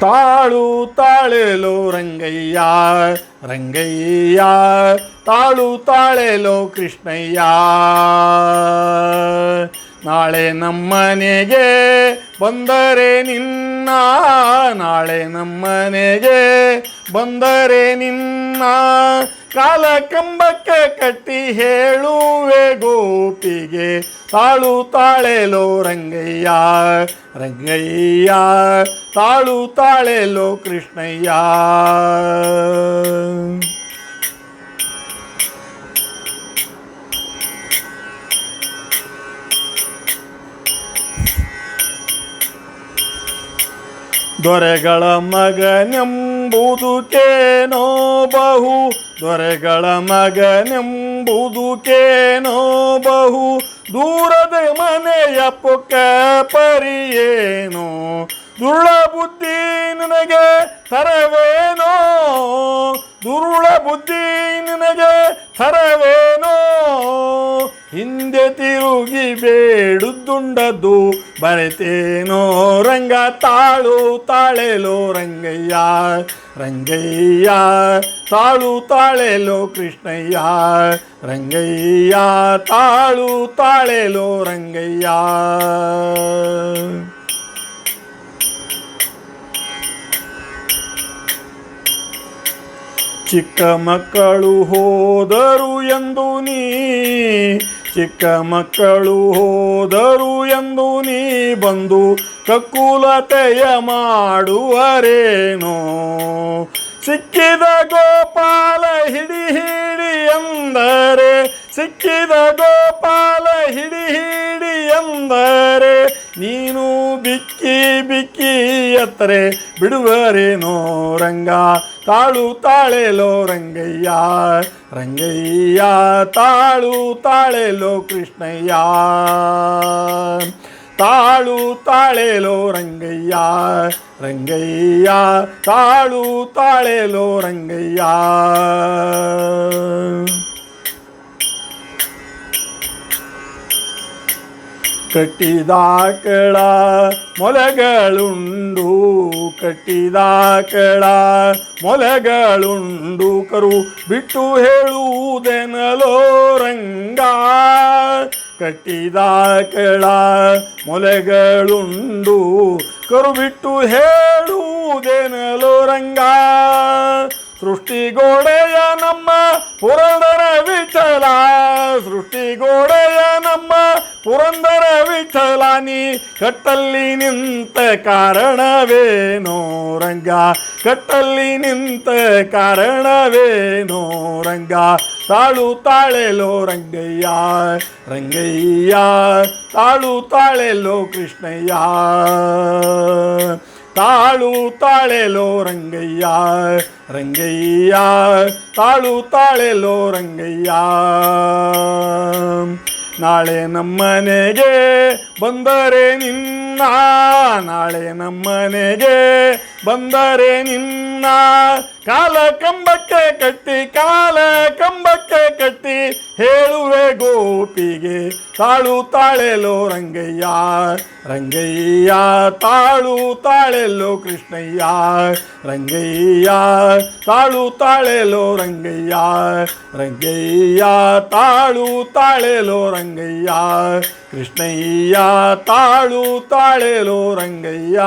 ತಾಳು ತಾಳೆಲೋ ರಂಗಯ್ಯ ರಂಗಯ್ಯ, ತಾಳು ತಾಳೆಲೋ ಕೃಷ್ಣಯ್ಯ. ನಾಳೆ ನಮ್ಮನೆಗೆ ಬಂದರೆ ನಿನ್ನ, ನಾಳೆ ನಮ್ಮನೆಗೆ ಬಂದರೆ ನಿನ್ನ. ಕಾಲ ಕಂಬಕ್ಕೆ ಕಟ್ಟಿ ಹೇಳುವೆ ಗೋಪಿಗೆ ತಾಳು ತಾಳೆಲೋ ರಂಗಯ್ಯ ರಂಗಯ್ಯ ತಾಳು ತಾಳೆಲೋ ಕೃಷ್ಣಯ್ಯ ದೊರೆಗಳ ಮಗನೆಂಬುದುಕೇನೋ ಬಹು ದೊರೆಗಳ ಮಗನೆಂಬುದುಕೇನೋ ಬಹು ದೂರದ ಮನೆಯ ಪೊಕ್ಕ ಪರಿಯೇನು ದುರುಳ ಬುದ್ಧಿ ನಿನಗೆ ತರವೇನೋ? ದುರುಳ ಬುದ್ಧಿ ನಿನಗೆ ತರವೇನೋ? ಹಿಂದೆ ತಿರುಗಿ ಬೇಡುದುಂಡದ್ದು ಬರೆತೇನೋ ರಂಗ ತಾಳು ತಾಳೆಲೋ ರಂಗಯ್ಯ ರಂಗಯ್ಯ, ತಾಳು ತಾಳೆಲೋ ಕೃಷ್ಣಯ್ಯ, ರಂಗಯ್ಯ, ತಾಳು ತಾಳೆಲೋ ರಂಗಯ್ಯ. ಚಿಕ್ಕ ಮಕ್ಕಳು ಹೋದರು ಎಂದು ನೀ ಚಿಕ್ಕ ಮಕ್ಕಳು ಹೋದರು ಎಂದು ನೀ ಬಂದು ಕಕ್ಕುಲತೆಯ ಮಾಡುವರೇನೋ? ಸಿಕ್ಕಿದ ಗೋಪಾಲ ಹಿಡಿ ಹಿಡಿ ಎಂದರೆ, ಸಿಕ್ಕಿದ ಗೋಪಾಲ ಹಿಡಿ ಹಿಡಿ ಎಂದರೆ ನೀನು ಬಿಕ್ಕಿ ಬಿಕ್ಕಿ ಎತ್ತರೆ ಬಿಡುವರೇನೋ ರಂಗ ತಾಳು ತಾಳೆಲೋ ರಂಗಯ್ಯ. ರಂಗಯ್ಯ, ತಾಳು ತಾಳೆಲೋ ಕೃಷ್ಣಯ್ಯ. ತಾಳು ತಾಳೆಲೋ ರಂಗಯ್ಯ. ರಂಗಯ್ಯ, ತಾಳು ತಾಳೆಲೋ ರಂಗಯ್ಯ. ಕಟ್ಟಿದಾಕಳ, ಮೊಲಗಳುಂಡು ಕಟ್ಟಿದಾಕಳ, ಮೊಲೆಗಳುಂಡು ಕರು ಬಿಟ್ಟು ಹೇಳುವುದೆನಲೋ ರಂಗ. ಕಟ್ಟಿದಾಕಳ, ಮೊಲೆಗಳುಂಡು ಕರು ಬಿಟ್ಟು ಹೇಳುವುದೆನಲೋ ರಂಗ. ಸೃಷ್ಟಿಗೋಡೆಯ ನಮ್ಮ ಪುರಂದರ ವಿಠಲ ಸೃಷ್ಟಿಗೋಡೆಯ ನಮ್ಮ ಪುರಂದರ ವಿಠಲ ನೀ ಕಟ್ಟಲ್ಲಿ ನಿಂತ ಕಾರಣವೇನೋ ರಂಗ ಕಟ್ಟಲ್ಲಿ ನಿಂತ ಕಾರಣವೇನೋ ರಂಗ ತಾಳು ತಾಳೆಲೋ ರಂಗಯ್ಯ ರಂಗಯ್ಯ ತಾಳು ತಾಳೆಲೋ ಕೃಷ್ಣಯ್ಯ ತಾಳು ತಾಳೆಲೋ ರಂಗಯ್ಯ ರಂಗಯ್ಯ ತಾಳು ತಾಳೆಲೋ ರಂಗಯ್ಯ ನಾಳೆ ನಮ್ಮನೆಗೆ ಬಂದರೆ ನಿನ್ನ ನಾಳೆ ನಮ್ಮನೆಗೆ ಬಂದರೆ ನಿನ್ನ ಕಾಲ ಕಂಬಕ್ಕೆ ಕಟ್ಟಿ, ಕಾಲ ಕಂಬಕ್ಕೆ ಕಟ್ಟಿ ಹೇಳುವೆ ಗೋಪಿಗೆ, ತಾಳು ತಾಳೆಲೋ ರಂಗಯ್ಯ ರಂಗಯ್ಯ ತಾಳು ತಾಳೆಲೋ ಕೃಷ್ಣಯ್ಯ, ರಂಗಯ್ಯ ತಾಳು ತಾಳೆಲೋ ರಂಗಯ್ಯ ರಂಗಯ್ಯ ತಾಳು ತಾಳೆಲೋ ರಂಗಯ್ಯ. ಕೃಷ್ಣಯ್ಯ ತಾಳು ತಾಳೆಲೋ ರಂಗಯ್ಯ